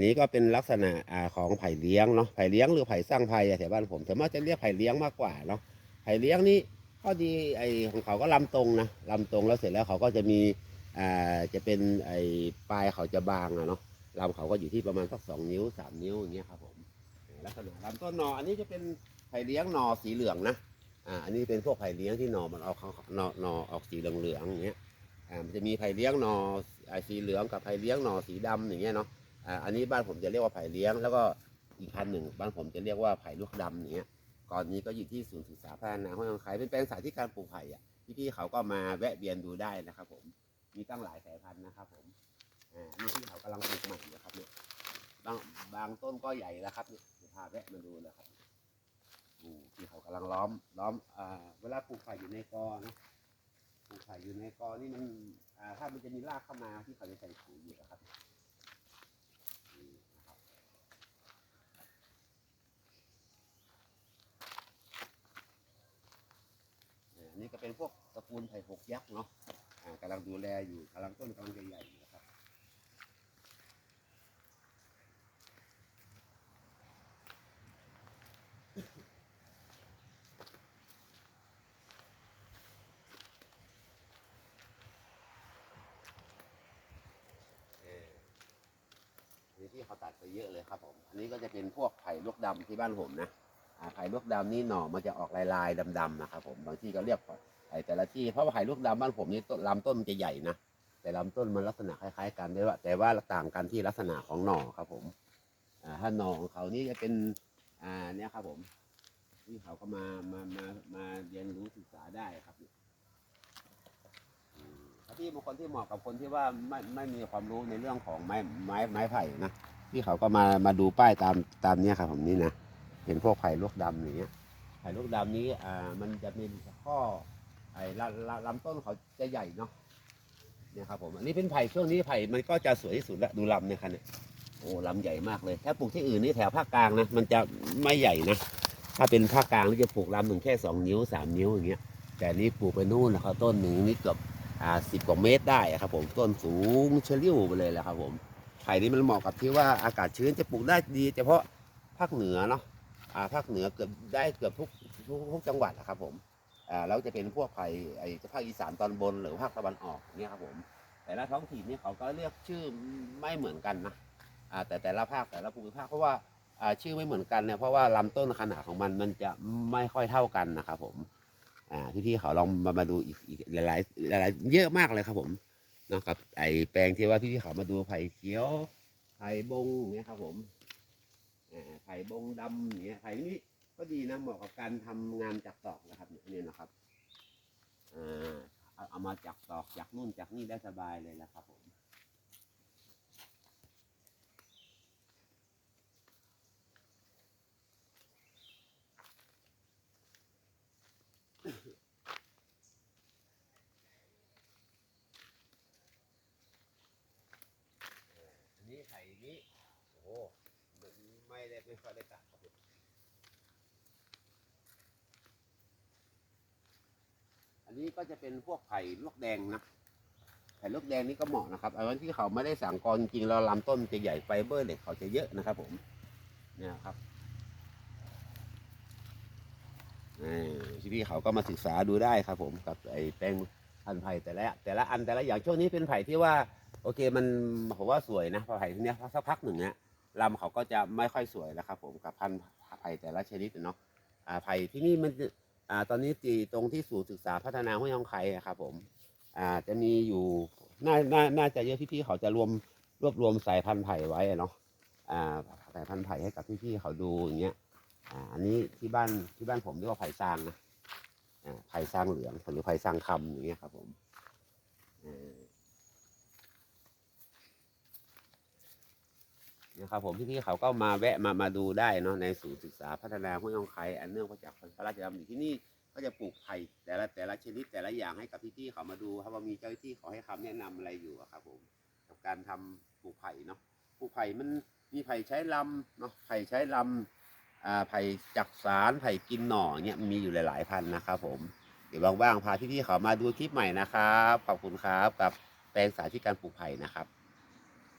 นนี้ก็เป็นลักษณะของไผ่เลี้ยงเนาะไผ่เลี้ยงหรือไผ่สร้างไผ่แถวบ้านผมแต่มากจะเรียกไผ่เลี้ยงมากกว่าเนาะไผ่เลี้ยงนี่ข้อดีไอของเขาก็ลำตรงนะลำตรงแล้วเสร็จแล้วเขาก็จะมีอ่าจะเป็นไอปลายเขาจะบางอะเนาะลำเขาก็อยู่ที่ประมาณสักสองนิ้วสามนิ้วอย่างเงี้ยครับผมลักษณะลำต้นหนออันนี้จะเป็นไผ่เลี้ยงหนอสีเหลืองนะอ่าอันนี้เป็นพวกไผ่เลี้ยงที่หนอมันออกเขาหนอหนอออกสีเหลืองๆอย่างเงี้ยอ่ามันจะมีไผ่เลี้ยงหนอสีเหลืองกับไผ่เลี้ยงหนอสีดำอย่างเงี้ยเนาะ อ่าอันนี้บ้านผมจะเรียกว่าไผ่เลี้ยง แล้วก็อีกพันหนึ่งบ้านผมจะเรียกว่าไผ่ลูกดำอย่างเงี้ยก่อนนี้ก็อยู่ที่ศูนย์ศึกษาพัฒนาห้วยองคายเป็นแปลงสาธิตการปลูกไผ่อะพี่ๆเขาก็มาแวะเวียนดูได้นะครับ ผมมีตั้งหลายสายพันธุ์นะครับ ผมอ่านี่ที่เขากำลังปลูกใหม่อยู่ครับเนี่ยบางบางต้นก็ใหญ่แล้วครับเนี่ยเดี๋ยวพาแวะมาดูนะครับอืมที่เขากำลังล้อมล้อมอ่าเวลาปลูกไผ่อยู่ในกอนะปลูกไผ่อยู่ในกอนี่มันอ่าถ้ามันจะมีรากเข้ามาที่เขาจะใส่ปุ๋ยอยู่นะครับ นี้ก็เป็นพวกตระกูลไผ่หกยักษ์เนาะอ่ากำลังดูแลอยู่กำลังต้นกำลังใหญ่ๆอยู่นะครับเออที่เขาตัดไปเยอะเลยครับผม อันนี้ก็จะเป็นพวกไผ่ลวกดำที่บ้านผมนะ ไผ่ลวกดำนี่หน่อมันจะออกลายๆดำๆนะครับผมบางที่ก็เรียกไผ่แต่ละที่เพราะว่าไผ่ลวกดำบ้านผมนี่ต้นลำต้นมันจะใหญ่นะแต่ลำต้นมันลักษณะคล้ายๆ กันแต่ว่าแต่ว่าต่างกันที่ลักษณะของหน่อครับผมถ้าหน่อของเขานี่จะเป็นอ่าเนี่ยครับผมที่เขาก็มามามามาเรียนรู้ศึกษาได้ครับที่บางคนที่เหมาะกับคนที่ว่าไม่ไม่มีความรู้ในเรื่องของไม้ไม้ไม้ไผ่นะที่เขาก็มามาดูป้ายตามตามเนี้ยครับผมนี่นะ เป็นพวกไผ่ลวกดำอย่างเงี้ยไผ่ลวกดำนี้อ่ามันจะมีข้อไอ้ลำต้นเขาจะใหญ่เนาะเนี่ยครับผมอันนี้เป็นไผ่ช่วงนี้ไผ่มันก็จะสวยที่สุดละดูลำเนี่ยครับเนี่ยโอ้ลำใหญ่มากเลย ถ้าปลูกที่อื่นนี่แถวภาคกลางนะมันจะไม่ใหญ่นะถ้าเป็นภาคกลางนี่จะปลูกลำหนึ่งแค่สองนิ้วสามนิ้วอย่างเงี้ย แต่นี่ปลูกไปนู่นนะครับต้นหนึ่งนี่เกือบอ่าสิบกว่าเมตรได้ครับผมต้นสูงเชลิ่วไปเลยแหละครับผมไผ่นี่มันเหมาะกับที่ว่าอากาศชื้นจะปลูกได้ดี เฉพาะภาคเหนือเนาะ ภาคเหนือเกือบได้เกือบทุกทุกทุกจังหวัดนะครับผมอ่าแล้วจะเป็นพวกไผ่ไอ้ภาคอีสานตอนบนหรือภาคตะวันออกเนี่ยครับผม แต่ละท้องถิ่นนี่เขาก็เรียกชื่อไม่เหมือนกันนะอ่าแต่แต่ละภาคแต่ละภูมิภาคเพราะว่าอ่าชื่อไม่เหมือนกันเนี่ยเพราะว่าลำต้นขนาดของมันมันจะไม่ค่อยเท่ากันนะครับผมอ่าพี่ๆเขาลองมามาดูอีกอีกหลายๆหลายเยอะมากเลยครับผมเนาะกับไอแปลงที่ว่าพี่ๆเขามาดูไผ่เขียวไผ่บงเนี่ยครับผม ไผ่บงดำเนี่ยไผ่นี้ก็ดีนะเหมาะกับการทำงานจักตอกนะครับเนี่ยนะครับเอาเอามาจักตอกจากนู่นจากนี่ได้สบายเลยนะครับผมอันนี้ไข่นี้โอ้ ไม่ได้ไม่ค่อยได้ตัดครับอันนี้ก็จะเป็นพวกไผ่ลวกแดงนะไผ่ลวกแดงนี่ก็เหมาะนะครับเอาไว้ที่เขาไม่ได้สั่งกรจริงๆแล้วลำต้นจะใหญ่ไฟเบอร์เหล็กเขาจะเยอะนะครับ ผมเนี่ยครับที่พี่เขาก็มาศึกษาดูได้ครับ ผมกับไอ้แปลงพันไผ่แต่ละแต่ละอันแต่ละอย่างช่วงนี้เป็นไผ่ที่ว่า โอเคมันผมว่าสวยนะพอไผ่ทีเนี้ยสักพักหนึ่งเนี้ย ลำเขาก็จะไม่ค่อยสวยแล้วครับ ผมกับพันธุ์ไผ่แต่ละชนิดเนาะอ่าไผ่ที่นี่มันอ่าตอนนี้ตีตรงที่ศูนย์ศึกษาพัฒนาห้วยยองไคอะครับผมอ่าจะมีอยู่น่าน่าน่าจะเยอะพี่ๆเขาจะรวมรวบรวมสายพันธุ์ไผ่ไว้เนาะอ่าสายพันธุ์ไผ่ให้กับพี่ๆเขาดูอย่างเงี้ยอ่าอันนี้ที่บ้านที่บ้านผมเรียกว่าไผ่ซางนะอ่าไผ่ซางเหลืองหรือไผ่ซางคำอย่างเงี้ยครับผมอ่า นะครับผมพี่ๆเขาก็มาแวะมามาดูได้เนาะในศูนย์ศึกษาพัฒนาห้วยยองไคอันเนื่องมาจากพระราชดำริที่นี่ก็จะปลูกไผ่แต่ละแต่ละชนิดแต่ละอย่างให้กับพี่ๆเขามาดูครับว่ามีเจ้าหน้าที่เขาให้คำแนะนำอะไรอยู่ครับผมกับการทำปลูกไผ่เนาะปลูกไผ่มันมีไผ่ใช้ลำเนาะไผ่ใช้ลำอ่าไผ่จักสารไผ่กินหน่อเนี่ยมีอยู่หลายๆพันนะครับผมเดี๋ยวว่างๆพาพี่ๆเขามาดูคลิปใหม่นะครับขอบคุณครับกับแปลงสาธิตการปลูกไผ่นะครับ